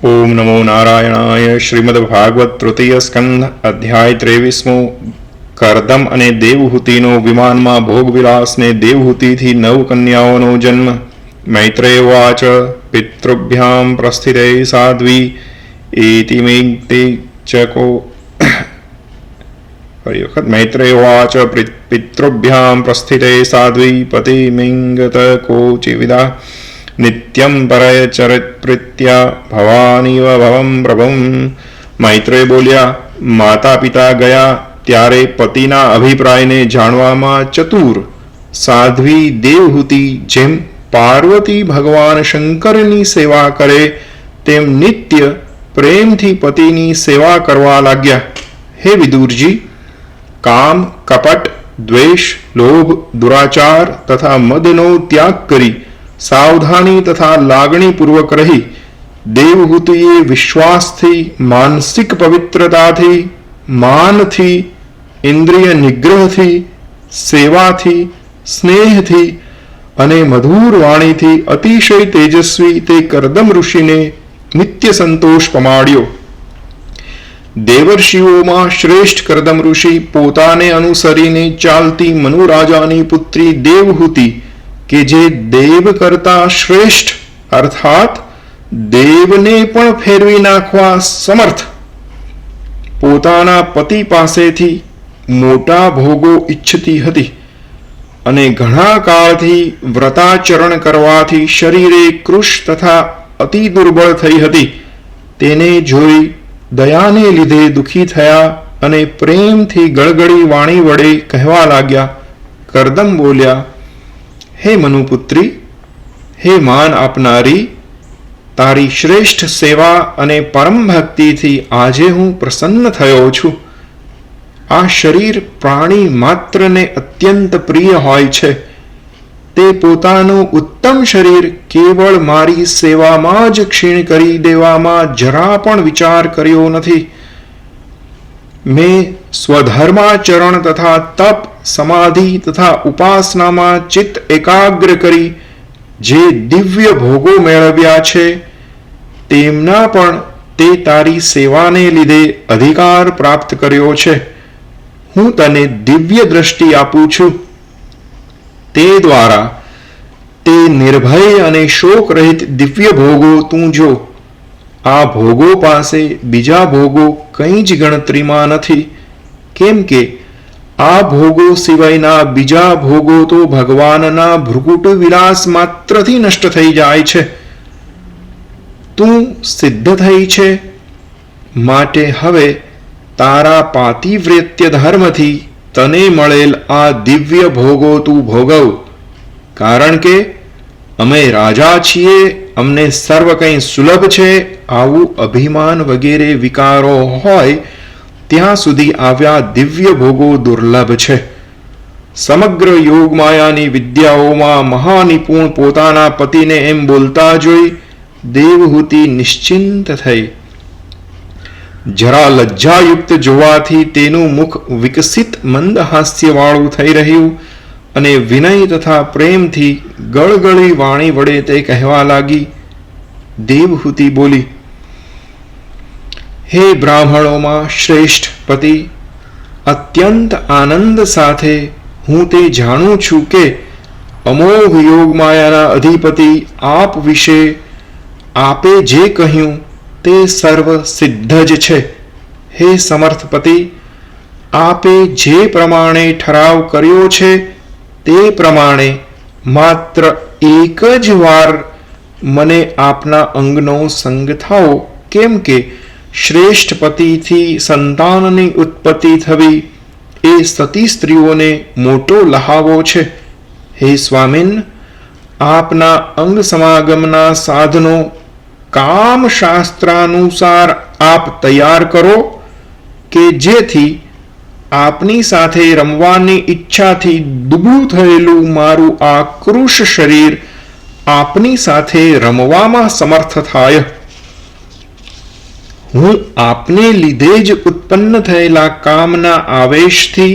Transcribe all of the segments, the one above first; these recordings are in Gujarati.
ઓમ નમો નારાયણાય શ્રીમદ ભાગવત તૃતીય સ્કંદ અધ્યાય ત્રેવીસમો કરદમ અને દેવહૂતિનો વિમાનમાં ભોગવિલાસને દેવહૂતિથી નવ કન્યાઓનો જન્મ મૈત્રેય વાચ પિતૃભ્યામ પ્રસ્થિતે સાધ્વી એતિમૈતે ચકો ફરી વખત મૈત્રેય વાચ પિતૃભ્યામ પ્રસ્થિતે સાધ્વી પતિમિંગત કોચિવિદા નિત્યમ પરય ચરિત્પ્રીત્યા ભવાનીવ ભવમ પ્રભુમ મૈત્રેય બોલ્યા માતા પિતા ગયા ત્યારે પતિના અભિપ્રાયને જાણવામાં ચતુર સાધ્વી દેવહૂતિ જેમ પાર્વતી ભગવાન શંકરની સેવા કરે તેમ નિત્ય પ્રેમથી પતિની સેવા કરવા લાગ્યા હે વિદુરજી કામ કપટ દ્વેષ લોભ દુરાચાર તથા મદનો ત્યાગ કરી સાવધાની તથા લાગણીપૂર્વક રહી દેવહૂતિએ વિશ્વાસથી, માનસિક પવિત્રતાથી, માનથી, ઇન્દ્રિય નિગ્રહથી, સેવાથી, સ્નેહથી અને મધુર વાણીથી અતિશય તેજસ્વી તે કરદમ ઋષિને નિત્ય સંતોષ પમાડ્યો. દેવર્ષિઓમાં શ્રેષ્ઠ કરદમ ઋષિ પોતાને અનુસરીને ચાલતી મનુરાજાની પુત્રી દેવહૂતિ કે જે દેવ કરતા શ્રેષ્ઠ, અર્થાત દેવને પણ ફેરવી નાખવા સમર્થ. પોતાના પતિ પાસેથી મોટા ભોગો ઈચ્છતી હતી અને ઘણા કાળથી વ્રતાચરણ કરવાથી શરીરે કૃશ તથા અતિ દુર્બળ થઈ હતી. તેને જોઈ દયાને લીધે દુઃખી થયા અને પ્રેમથી ગળગળી વાણી વડે કહેવા લાગ્યા, કરદમ બોલ્યા હે મનુપુત્રી, હે માન આપનારી, તારી શ્રેષ્ઠ સેવા અને પરમ ભક્તિથી આજે હું પ્રસન્ન થયો છું. આ શરીર પ્રાણી માત્રને અત્યંત પ્રિય હોય છે. તે પોતાનું ઉત્તમ શરીર કેવળ મારી સેવામાં જ ક્ષીણ કરી દેવામાં જરા પણ વિચાર કર્યો નથી. મેં સ્વધર્માચરણ તથા તપ સમાધિ તથા ઉપાસનામાં ચિત્ત એકાગ્ર કરી જે દિવ્ય ભોગો મેળવ્યા છે, તેમના પણ તે તારી સેવાને લીધે અધિકાર પ્રાપ્ત કર્યો છે. હું તને દિવ્ય દ્રષ્ટિ આપું છું. તે દ્વારા તે નિર્ભય અને શોક રહિત દિવ્ય ભોગો તું જો. આ ભોગો પાસે બીજા ભોગો કંઈ જ ગણતરીમાં નથી. કેમ કે આ ભોગો સિવાયના બીજા ભોગો તો ભગવાનના ભૃકુટ વિલાસ માત્રથી નષ્ટ થઈ જાય છે. તું સિદ્ધ થઈ છે. માટે હવે તારા પાતિવ્રેત્ય ધર્મથી તને મળેલ આ દિવ્ય ભોગો તું ભોગવ. કારણ કે અમે રાજા છીએ, અમને સર્વ કંઈ સુલભ છે, આવું અભિમાન વગેરે વિકારો હોય ત્યાં સુધી આવ્યા દિવ્ય ભોગો દુર્લભ છે. સમગ્ર યોગમાયાની વિદ્યાઓમાં મહાનિપુણ પોતાના પતિને એમ બોલતા જોઈ દેવહૂતિ નિશ્ચિંત થઈ. જરા લજ્જાયુક્ત જોવાથી તેનું મુખ વિકસિત મંદ હાસ્યવાળું થઈ રહ્યું અને વિનય તથા પ્રેમથી ગળગળી વાણી વડે તે કહેવા લાગી. દેવહૂતિ બોલી હે બ્રાહ્મણોમાં શ્રેષ્ઠ પતિ, અત્યંત આનંદ સાથે હું તે જાણું છું કે અમોઘ યોગમાયાના અધિપતિ આપ વિશે આપે જે કહ્યું તે સર્વ સિદ્ધ જ છે. હે સમર્થપતિ આપે જે પ્રમાણે ઠરાવ કર્યો છે તે પ્રમાણે માત્ર એક જ વાર મને આપના અંગનો સંગ થાઓ. કેમ કે શ્રેષ્ઠ પતિથી સંતાનની ઉત્પત્તિ થવી એ સતી સ્ત્રીઓને મોટો લહાવો છે. હે સ્વામીન, આપના અંગ સમાગમના સાધનો કામ શાસ્ત્રાનુસાર આપ તૈયાર કરો કે જેથી આપની સાથે રમવાની ઈચ્છાથી દુબળું થયેલું મારું આ શરીર આપની સાથે રમવામાં સમર્થ થાય. હું આપને લીધે જ ઉત્પન્ન થયેલા કામના આવેશથી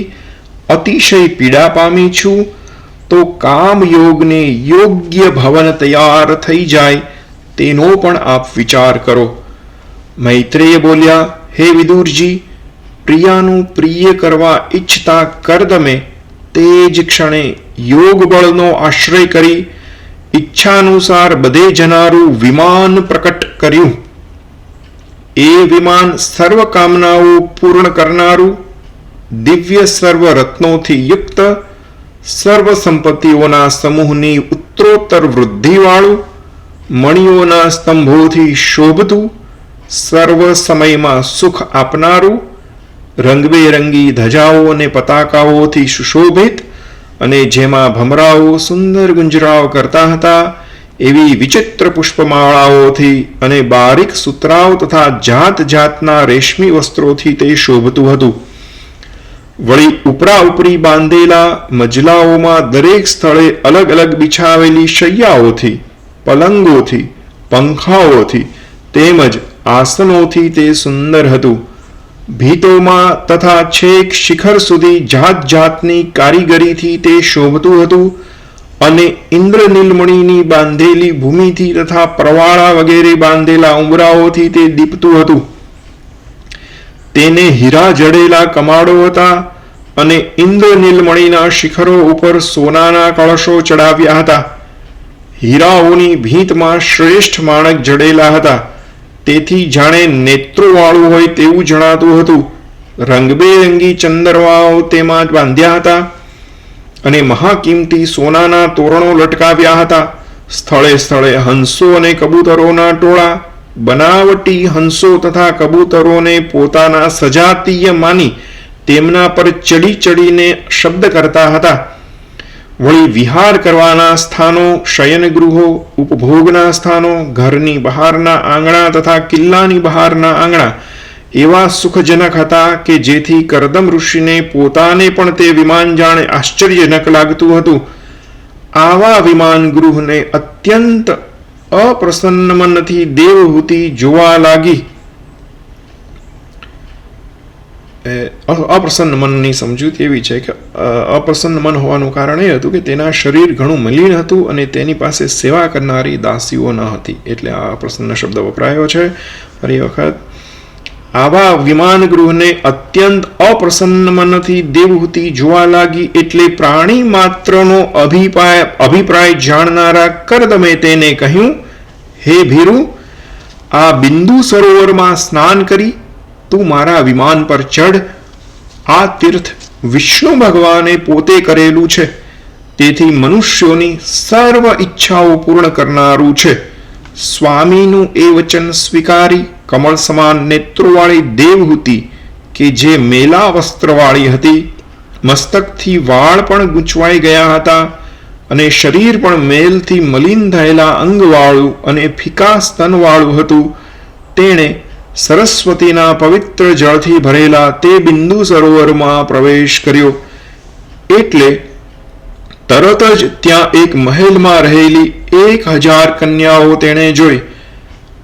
અતિશય પીડા પામી છું, તો કામ યોગને યોગ્ય ભવન તૈયાર થઈ જાય તેનો પણ આપ વિચાર કરો. મૈત્રેય બોલ્યા, હે વિદુરજી, પ્રિયાનું પ્રિય કરવા ઈચ્છતા કરદમે તે જ ક્ષણે યોગ બળનો આશ્રય કરી ઈચ્છાનુસાર બધે જનારું વિમાન પ્રકટ કર્યું. એ વિમાન સર્વ કામનાઓ પૂર્ણ કરનારું દિવ્ય સર્વ રત્નોથી યુક્ત સર્વ સંપત્તિઓના સમૂહની ઉત્તરોત્તર વૃદ્ધિવાળું મણિઓના સ્તંભોથી શોભતું, સર્વ સમયમાં સુખ આપનારું, રંગબેરંગી ધજાઓ અને પતાકાઓથી સુશોભિત અને જેમાં ભમરાઓ સુંદર ગુંજરાવ કરતા હતા એવી વિચિત્ર પુષ્પમાળાઓથી અને બારીક સૂત્રાઓ તથા જાત જાતના રેશમી વસ્ત્રોથી તે શોભતું હતું. વળી ઉપરા ઉપરી બાંધેલા મજલાઓમાં દરેક સ્થળે અલગ અલગ બિછાવેલી શૈયાઓથી, પલંગોથી, પંખાઓથી તેમજ આસનોથી તે સુંદર હતું. ભીતોમાં તથા છેક શિખર સુધી જાત જાતની કારીગરીથી તે શોભતું હતું. અને ઇન્દ્ર નીલમણીની બાંધેલી ભૂમિથી તથા પ્રવાળા વગેરે બાંધેલા ઉમરાઓથી તે દીપતું હતું. તેને હીરા જડેલા કમાડો હતા અને ઇન્દ્ર નીલમણીના શિખરો ઉપર સોનાના કળશો ચડાવ્યા હતા. હીરાઓની ભીંતમાં શ્રેષ્ઠ માણક જડેલા હતા. તેથી જાણે નેત્રોવાળું હોય તેવું જણાતું હતું. રંગબેરંગી ચંદરવાઓ તેમાં બાંધ્યા હતા. અને મહાકિંમતી સોનાના તોરણો લટકાવ્યા હતા. સ્થળે સ્થળે હંસો અને કબૂતરોના ટોળા, બનાવટી હંસો તથા કબૂતરોને પોતાના સજાતીય માની તેમના પર ચડી ચડીને શબ્દ કરતા હતા. વળી વિહાર કરવાના સ્થાનો, શયનગૃહો, ઉપભોગના સ્થાનો, ઘરની બહારના આંગણા તથા કિલ્લાની બહારના આંગણા એવા સુખજનક હતા કે જેથી કરદમ ઋષિને પોતાને પણ તે વિમાન જાણે આશ્ચર્યજનક લાગતું હતું. આવા વિમાન ગૃહને અત્યંત અપ્રસન્ન મનથી દેવહૂતિ જોવા લાગી. અપ્રસન્ન મનની સમજૂતી એવી છે કે અપ્રસન્ન મન હોવાનું કારણ એ હતું કે તેના શરીર ઘણું મલિન હતું અને તેની પાસે સેવા કરનારી દાસીઓ ન હતી. એટલે આ અપ્રસન્ન શબ્દ વપરાયો છે. ફરી વખત આવા વિમાન ગૃહને અત્યંત અપ્રસન્ન મનથી દેવહૂતિ જોવા લાગી એટલે પ્રાણી માત્રનો અભિપ્રાય અભિપ્રાય જાણનારા કરદમે તેને કહ્યું, હે ભીરુ, આ બિંદુ સરોવરમાં સ્નાન કરી, તું મારા વિમાન પર ચઢ. આ તીર્થ વિષ્ણુ ભગવાને પોતે કરેલું છે. તેથી મનુષ્યોની સર્વ ઈચ્છાઓ પૂર્ણ કરનારું છે. સ્વામીનું એ વચન સ્વીકારી કમળ સમાન નેત્રોવાળી દેવહૂતિ કે જે મેલા વસ્ત્રવાળી હતી. મસ્તકથી વાળ પણ ગૂંચવાઈ ગયા હતા અને શરીર પણ મેલથી મલિન થયેલા અંગવાળું અને ફિકા સ્તનવાળું હતું. તેણે સરસ્વતીના પવિત્ર જળથી ભરેલા તે બિંદુ સરોવરમાં પ્રવેશ કર્યો. એટલે તરત જ ત્યાં એક મહેલમાં રહેલી એક હજાર કન્યાઓ તેણે જોઈ.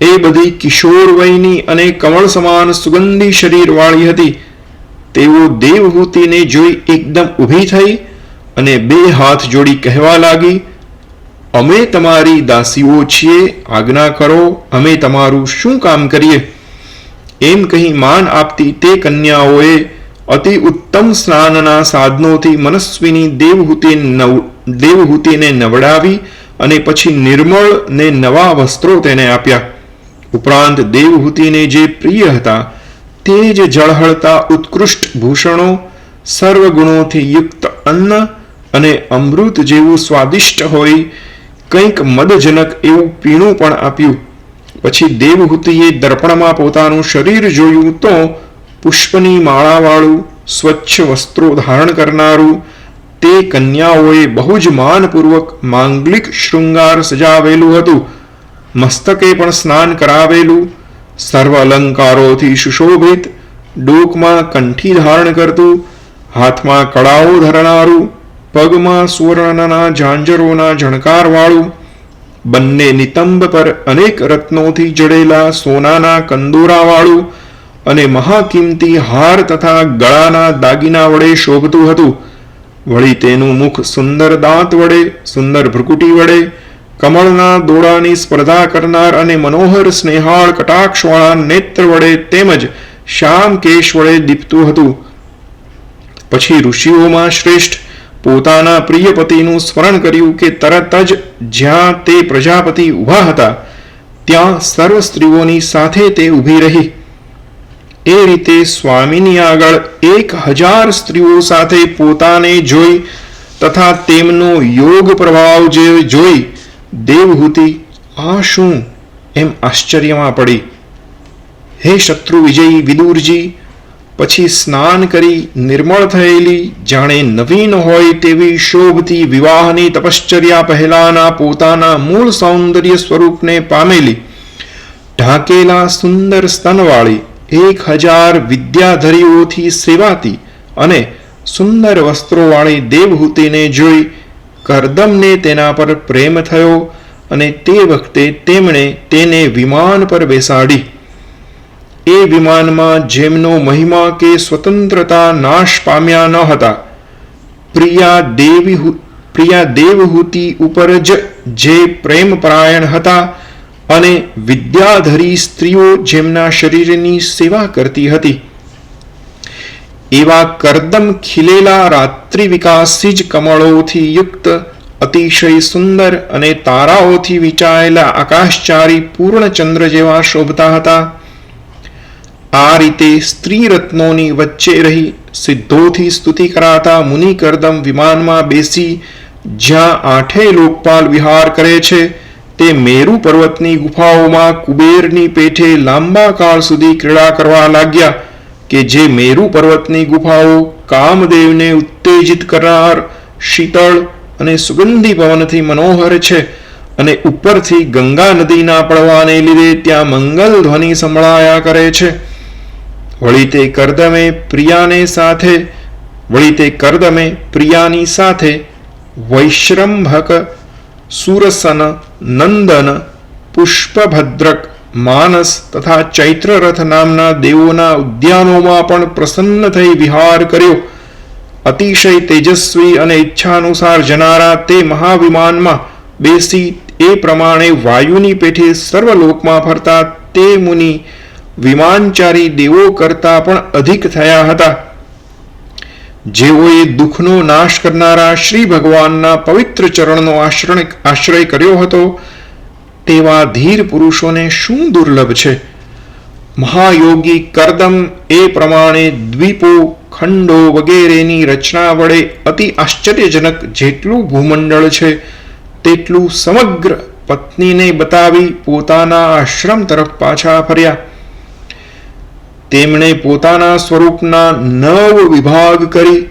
એ બધી કિશોર વયની અને કમળ સમાન સુગંધી શરીરવાળી હતી. તેઓ દેવહૂતિને જોઈ એકદમ ઊભી થઈ અને બે હાથ જોડી કહેવા લાગી, અમે તમારી દાસીઓ છીએ, આજ્ઞા કરો, અમે તમારું શું કામ કરીએ? એમ કહી માન આપતી તે કન્યાઓએ અતિ ઉત્તમ સ્નાનના સાધનોથી મનસ્વીની દેવહૂતિ નવ, દેવહૂતિને નવડાવી અને પછી નિર્મળ ને નવા વસ્ત્રો તેને આપ્યા. ઉપરાંત દેવહૂતિને જે પ્રિય હતા, તે જ જળહળતા ઉત્કૃષ્ટ ભૂષણો સર્વ ગુણોથી યુક્ત અન્ન અને અમૃત જેવું સ્વાદિષ્ટ હોય, કંઈક મદજનક એવું પીણું પણ આપ્યું. પછી દેવહૂતિએ દર્પણમાં પોતાનું શરીર જોયું તો પુષ્પની માળાવાળું સ્વચ્છ વસ્ત્રો ધારણ કરનારું તે કન્યાઓએ બહુ જ માનપૂર્વક માંગલિક શૃંગાર સજાવેલું હતું. મસ્તકે પણ સ્નાન કરાવેલું. સર્વ અલંકારોથી સુશોભિત. ડોકમાં કંઠી ધારણ કરતું. હાથમાં કળાઓ ધરનારું પગમાં સુવર્ણના ઝાંઝરોના ઝણકારવાળું. બંને નિતંબ પર અનેક રત્નોથી જડેલા સોનાના કંદોરાવાળું અને મહાકિંમતી હાર તથા ગળાના દાગીના વડે શોભતું હતું. વળી તેનું મુખ સુંદર દાંત વડે, સુંદર ભ્રુકુટી વડે કમળના દોડાની સ્પર્ધા કરનાર અને મનોહર સ્નેહાળ કટાક્ષવાળા નેત્ર વડે તેમજ શ્યામ કેશ વડે દીપતું હતું. પછી ઋષિઓમાં શ્રેષ્ઠ પોતાના પ્રિય પતિનું સ્મરણ કર્યું કે તરત જ જ્યાં તે પ્રજાપતિ ઊભા હતા, ત્યાં સર્વ સ્ત્રીઓની સાથે તે ઊભી રહી. એ રીતે સ્વામીની આગળ એક હજાર સ્ત્રીઓ સાથે પોતાને જોઈ તથા તેમનો યોગ પ્રભાવ જે જોઈ દેવહૂતિ આ શું? એમ આશ્ચર્યમાં પડી. હે શત્રુ વિજયી વિદુરજી, પછી સ્નાન કરી નિર્મળ થયેલી, જાણે નવીન હોય તેવી શોભતી વિવાહની તપશ્ચર્યા પહેલાના પોતાના મૂળ સૌંદર્ય સ્વરૂપને પામેલી. ઢાંકેલા સુંદર સ્તનવાળી, એક હજાર વિદ્યાધરીઓથી સેવાતી અને સુંદર વસ્ત્રોવાળી દેવહૂતિને જોઈ કરદમને તેના પર પ્રેમ થયો અને તે વખતે તેમણે તેને વિમાન પર બેસાડી. એ વિમાનમાં જેમનો મહિમા કે સ્વતંત્રતા નાશ પામ્યા ન હતા, પ્રિયા દેવી પ્રિયા દેવહૂતિ ઉપર જ જે પ્રેમપરાયણ હતા અને વિદ્યાધરી સ્ત્રીઓ જેમના શરીરની સેવા કરતી હતી. એવા કરદમ ખીલેલા રાત્રિ વિકાસી જ કમળોથી યુક્ત, અતિશય સુંદર અને તારાઓથી વિચાયેલા આકાશચારી પૂર્ણચંદ્ર જેવા શોભતા હતા. આ રીતે સ્ત્રી રત્નોની વચ્ચે રહી સિદ્ધોથી સ્તુતિ કરાતા મુનિ કરદમ વિમાનમાં બેસી જ્યાં આઠેય લોકપાલ વિહાર કરે છે, તે મેરુ પર્વતની ગુફાઓમાં કુબેરની પેઠે લાંબા કાળ સુધી ક્રીડા કરવા લાગ્યા. કે જે મેરુ પર્વતની ગુફાઓ કામદેવને ઉત્તેજિત કરનાર શીતળ અને સુગંધી પવનથી મનોહર છે અને ઉપરથી ગંગા નદીના પડવાને લીધે ત્યાં મંગલ ધ્વનિ સંભળાયા કરે છે. વળી તે કરદમે પ્રિયાને સાથે, વળી તે કરદમે પ્રિયાની સાથે વૈશ્રંભક સુરસન નંદન પુષ્પભદ્રક માનસ તથા ચૈત્રરથ નામના દેવોના ઉદ્યાનોમાં પણ પ્રસન્ન થઈ વિહાર કર્યો. અતિશય તેજસ્વી અને ઈચ્છાનુસાર જનારા તે મહાવિમાનમાં બેસી એ પ્રમાણે વાયુની પેઠે સર્વલોકમાં ફરતા તે મુનિ વિમાનચારી દેવો કરતા પણ અધિક થયા હતા. જેઓએ દુઃખનો નાશ કરનારા શ્રી ભગવાનના પવિત્ર ચરણનો આશ્રય કર્યો હતો તેવા ધીર પુરુષોને શું દુર્લભ છે? મહાયોગી કરદમ એ પ્રમાણે દ્વીપો, ખંડો વગેરેની રચના વડે અતિ આશ્ચર્યજનક જેટલું ભૂમંડળ છે, તેટલું સમગ્ર પત્નીને બતાવી પોતાના આશ્રમ તરફ પાછા ફર્યા. તેમણે પોતાના સ્વરૂપના નવ વિભાગ કરી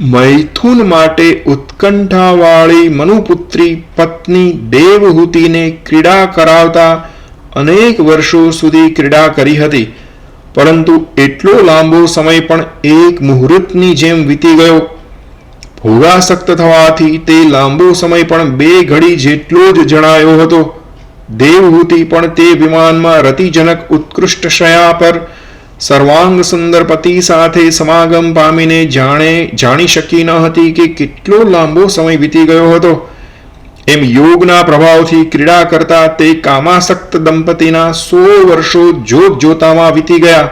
મૈથુન માટે ઉત્કંઠાવાળી મનુપુત્રી પત્ની દેવહૂતિને ક્રીડા કરાવતા અનેક વર્ષો સુધી ક્રીડા કરી હતી. પરંતુ એટલો લાંબો સમય પણ એક મુહૂર્તની જેમ વીતી ગયો. ભોગાસક્ત થવાથી તે લાંબો સમય પણ બે ઘડી જેટલો જ જણાયો હતો. દેવહૂતિ પણ તે વિમાનમાં રતિજનક ઉત્કૃષ્ટ શયા પર સર્વાંગ સુંદર પતિ સાથે સમાગમ પામીને જાણે, જાણી શકી ન હતી કે કેટલો લાંબો સમય વીતી ગયો હતો. એમ યોગના પ્રભાવથી ક્રીડા કરતા તે કામાસક્ત દંપતીના સો વર્ષો જોગ જોતામાં વીતી ગયા.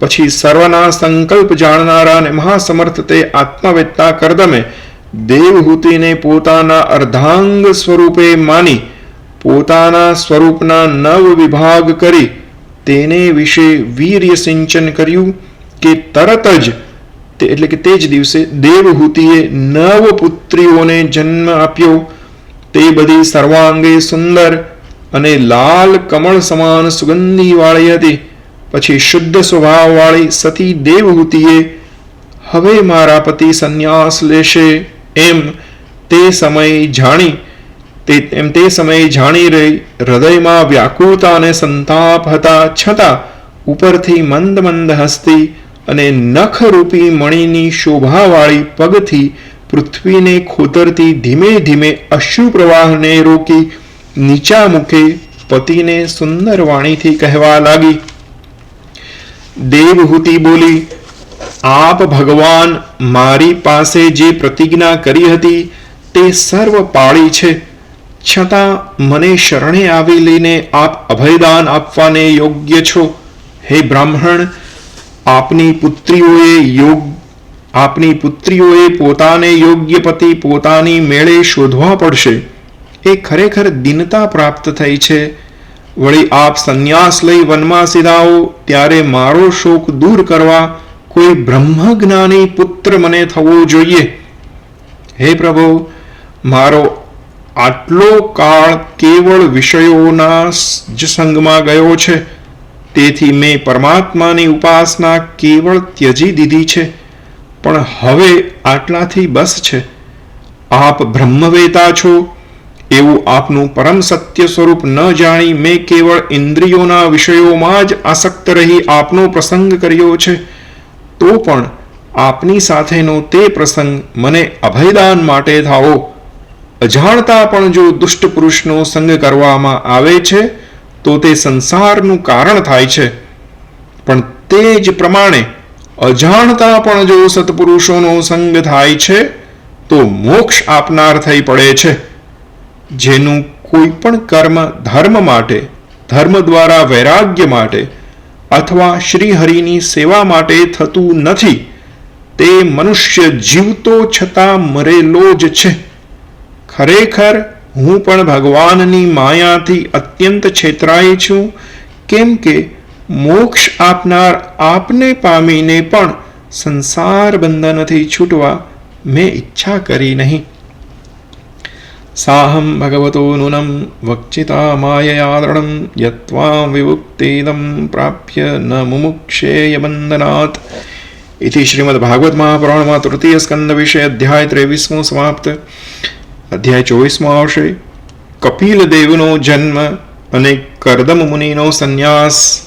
પછી સર્વના સંકલ્પ જાણનારા અને મહાસમર્થ તે આત્મવેત્તા કરદમે દેવહૂતિને પોતાના અર્ધાંગ સ્વરૂપે માની, પોતાના સ્વરૂપના નવ વિભાગ કરી તેને વિશે વીર્ય સિંચન કર્યું કે તરત જ તે એટલે કે તે જ દિવસે દેવહૂતિએ નવ પુત્રીઓને જન્મ આપ્યો. તે બધી સર્વાંગે સુંદર અને લાલ કમળ સમાન સુગંધી વાળી હતી. પછી શુદ્ધ સ્વભાવવાળી સતી દેવહૂતિએ, હવે મારા પતિ સંન્યાસ લેશે. એમ તે સમય જાણી તે તેમ તે સમયે જાણી રહી, હૃદયમાં વ્યાકુળતા અને સંતાપ હતા છતાં ઉપરથી મંદ મંદ હસતી અને નખરૂપી મણીની શોભાવાળી પગથી પૃથ્વીને ખોતરતી ધીમે ધીમે અશ્રુ પ્રવાહને રોકી નીચા મુખે પતિને સુંદર વાણીથી કહેવા લાગી, દેવહૂતિ બોલી, આપ ભગવાન મારી પાસે જે પ્રતિજ્ઞા કરી હતી તે સર્વ પાળી છે. છતાં મને શરણે આવી લઈને આપ અભયદાન આપવાને યોગ્ય છો. હે બ્રાહ્મણ, આપની પુત્રીઓએ યોગ, આપની પુત્રીઓએ પોતાને યોગ્ય પતિ પોતાની મેળે શોધવા પડશે. એ ખરેખર દિનતા પ્રાપ્ત થઈ છે. વળી આપ સંન્યાસ લઈ વનમાં સીધાઓ ત્યારે મારો શોક દૂર કરવા કોઈ બ્રહ્મજ્ઞાની પુત્ર મને થવો જોઈએ. હે પ્રભુ, મારો આટલો કાળ કેવળ વિષયોના જ સંગમાં ગયો છે. તેથી મેં પરમાત્માની ઉપાસના કેવળ ત્યજી દીધી છે. પણ હવે આટલાથી બસ છે. આપ બ્રહ્મવેતા છો. એવું આપનું પરમ સત્ય સ્વરૂપ ન જાણી મેં કેવળ ઇન્દ્રિયોના વિષયોમાં જ આસક્ત રહી આપનો પ્રસંગ કર્યો છે. તો પણ આપની સાથેનો તે પ્રસંગ મને અભયદાન માટે થાઓ. અજાણતા પણ જો દુષ્ટ પુરુષનો સંગ કરવામાં આવે છે, તો તે સંસારનું કારણ થાય છે. પણ તે જ પ્રમાણે અજાણતા પણ જો સત્પુરુષોનો સંગ થાય છે, તો મોક્ષ આપનાર થઈ પડે છે. જેનું કોઈ પણ કર્મ ધર્મ માટે, ધર્મ દ્વારા વૈરાગ્ય માટે અથવા શ્રીહરિની સેવા માટે થતું નથી, તે મનુષ્ય જીવતો છતાં મરેલો જ છે. ખરેખર હું પણ ભગવાનની માયાથી અત્યંત છેતરાઈ છું કેમ કે મોક્ષ આપનાર આપને પામીને પણ સંસાર બંધનથી છૂટવા મેં ઈચ્છા કરી નહીં સાહમ ભગવતો નૂનમ વક્ચિતા માયયા દૃઢમ યત્વાં વિવુક્તિદમ પ્રાપ્ય ન મુમુક્ષેય બંધનાત इति श्रीमद्भागवत महापुराण में तृतीय स्कंद विषय अध्याय ત્રેવીસમો સમાપ્ત અધ્યાય ચોવીસમો આવશે. કપિલ દેવનો જન્મ અને કરદમ મુનિનો સંન્યાસ.